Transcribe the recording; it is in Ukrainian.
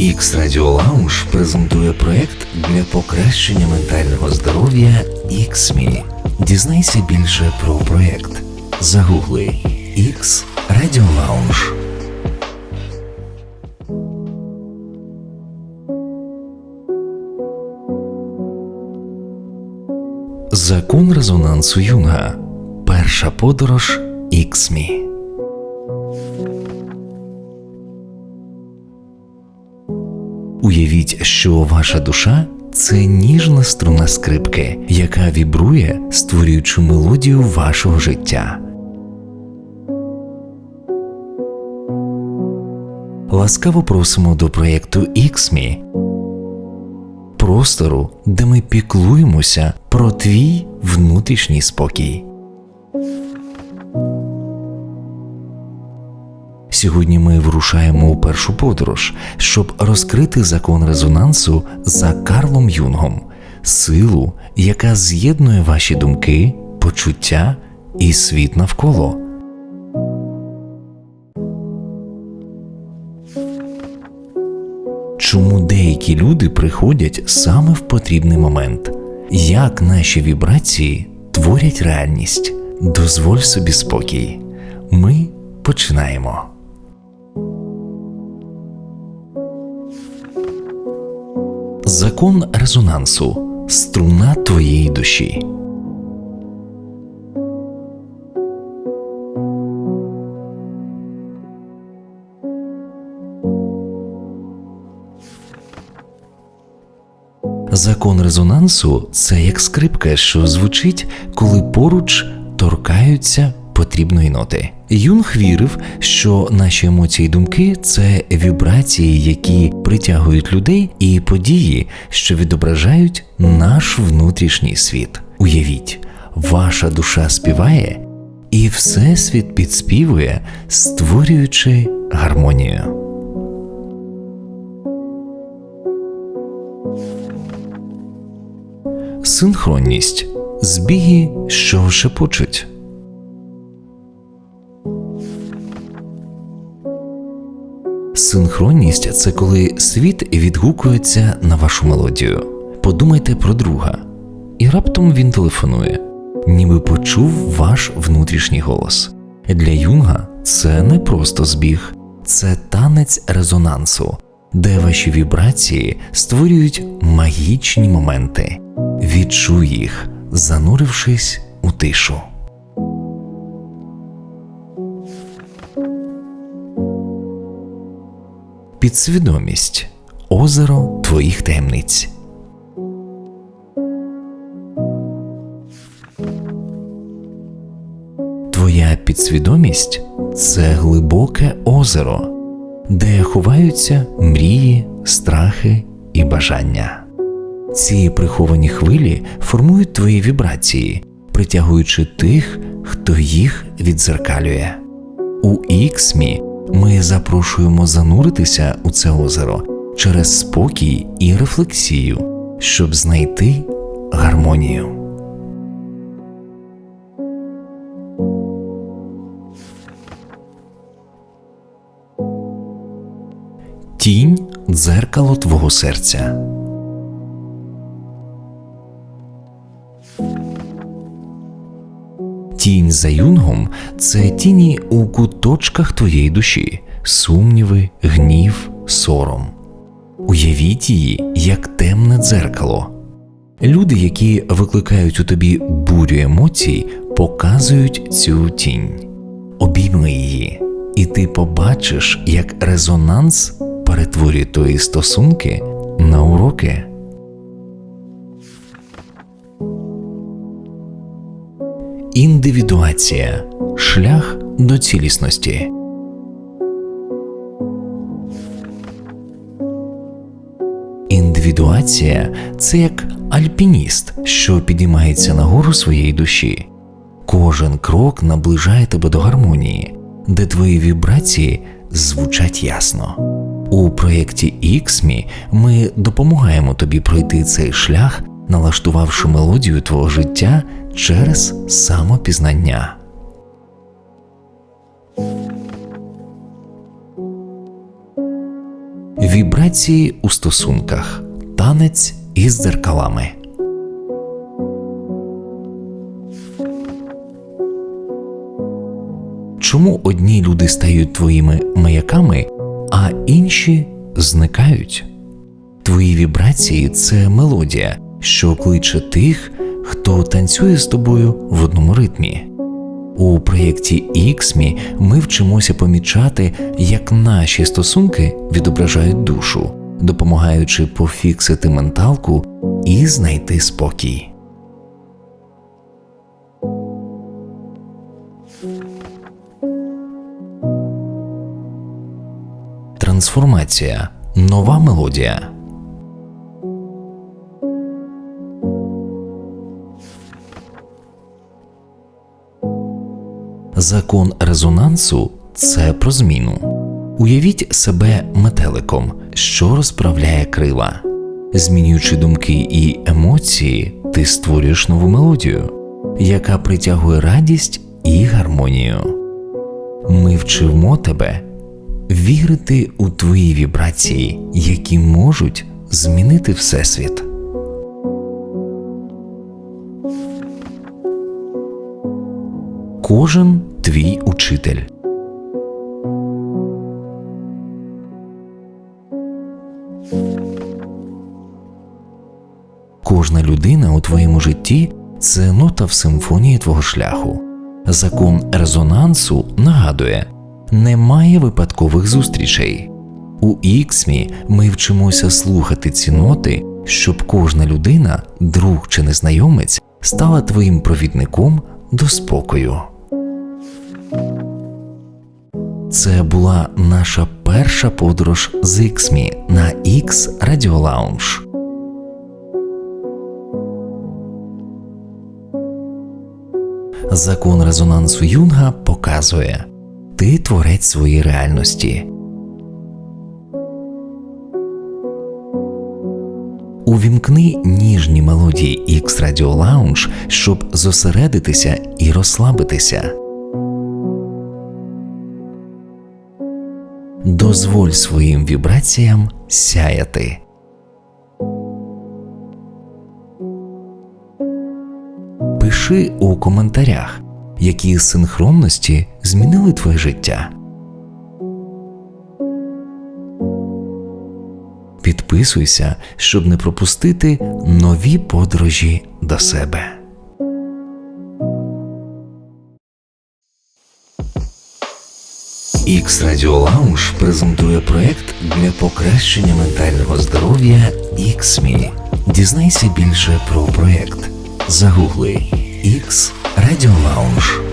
X Radio Lounge презентує проект для покращення ментального здоров'я XME. Дізнайся більше про проект. Загугли X Radio Lounge. Закон резонансу Юнга. Перша подорож XME. Уявіть, що ваша душа це ніжна струна скрипки, яка вібрує, створюючи мелодію вашого життя. Ласкаво просимо до проєкту XME, простору, де ми піклуємося про твій внутрішній спокій. Сьогодні ми вирушаємо у першу подорож, щоб розкрити закон резонансу за Карлом Юнгом, силу, яка з'єднує ваші думки, почуття і світ навколо. Чому деякі люди приходять саме в потрібний момент? Як наші вібрації творять реальність? Дозволь собі спокій. Ми починаємо. Закон резонансу струна твоєї душі. Закон резонансу це як скрипка, що звучить, коли поруч торкаються потрібної ноти. Юнг вірив, що наші емоції і думки це вібрації, які притягують людей і події, що відображають наш внутрішній світ. Уявіть, ваша душа співає, і всесвіт підспівує, створюючи гармонію. Синхронність збіги, що шепочуть. Синхронність це коли світ відгукується на вашу мелодію. Подумайте про друга, і раптом він телефонує, ніби почув ваш внутрішній голос. Для Юнга це не просто збіг, це танець резонансу, де ваші вібрації створюють магічні моменти. Відчуй їх, занурившись у тишу. Підсвідомість озеро твоїх таємниць. Твоя підсвідомість це глибоке озеро, де ховаються мрії, страхи і бажання. Ці приховані хвилі формують твої вібрації, притягуючи тих, хто їх відзеркалює. У іксмі ми запрошуємо зануритися у це озеро через спокій і рефлексію, щоб знайти гармонію. Тінь дзеркало твого серця. Тінь за юнгом це тіні у куточках твоєї душі, сумніви, гнів, сором. Уявіть її як темне дзеркало. Люди, які викликають у тобі бурю емоцій, показують цю тінь, обійми її, і ти побачиш, як резонанс перетворює твої стосунки на уроки. Індивідуація шлях до цілісності. Індивідуація це як альпініст, що підіймається на гору своєї душі. Кожен крок наближає тебе до гармонії, де твої вібрації звучать ясно. У проєкті XME ми допомагаємо тобі пройти цей шлях, налаштувавши мелодію твого життя через самопізнання. Вібрації у стосунках. Танець із дзеркалами. Чому одні люди стають твоїми маяками, а інші зникають? Твої вібрації це мелодія, що кличе тих, хто танцює з тобою в одному ритмі. У проєкті XME ми вчимося помічати, як наші стосунки відображають душу, допомагаючи пофіксити менталку і знайти спокій. Трансформація. Нова мелодія. Закон резонансу це про зміну. Уявіть себе метеликом, що розправляє крила. Змінюючи думки і емоції, ти створюєш нову мелодію, яка притягує радість і гармонію. Ми вчимо тебе вірити у твої вібрації, які можуть змінити Всесвіт. Кожен твій учитель. Кожна людина у твоєму житті це нота в симфонії твого шляху. Закон резонансу нагадує, немає випадкових зустрічей. У Іксмі ми вчимося слухати ці ноти, щоб кожна людина, друг чи незнайомець, стала твоїм провідником до спокою. Це була наша перша подорож з Іксмі на X Radio Lounge. Закон резонансу Юнга показує ти творець своєї реальності. Увімкни ніжні мелодії X Radio Lounge, щоб зосередитися і розслабитися. Дозволь своїм вібраціям сяяти. Пиши у коментарях, які синхронності змінили твоє життя. Підписуйся, щоб не пропустити нові подорожі до себе. X Radio Lounge презентує проект для покращення ментального здоров'я XME. Дізнайся більше про проект. Загугли X Radio Lounge.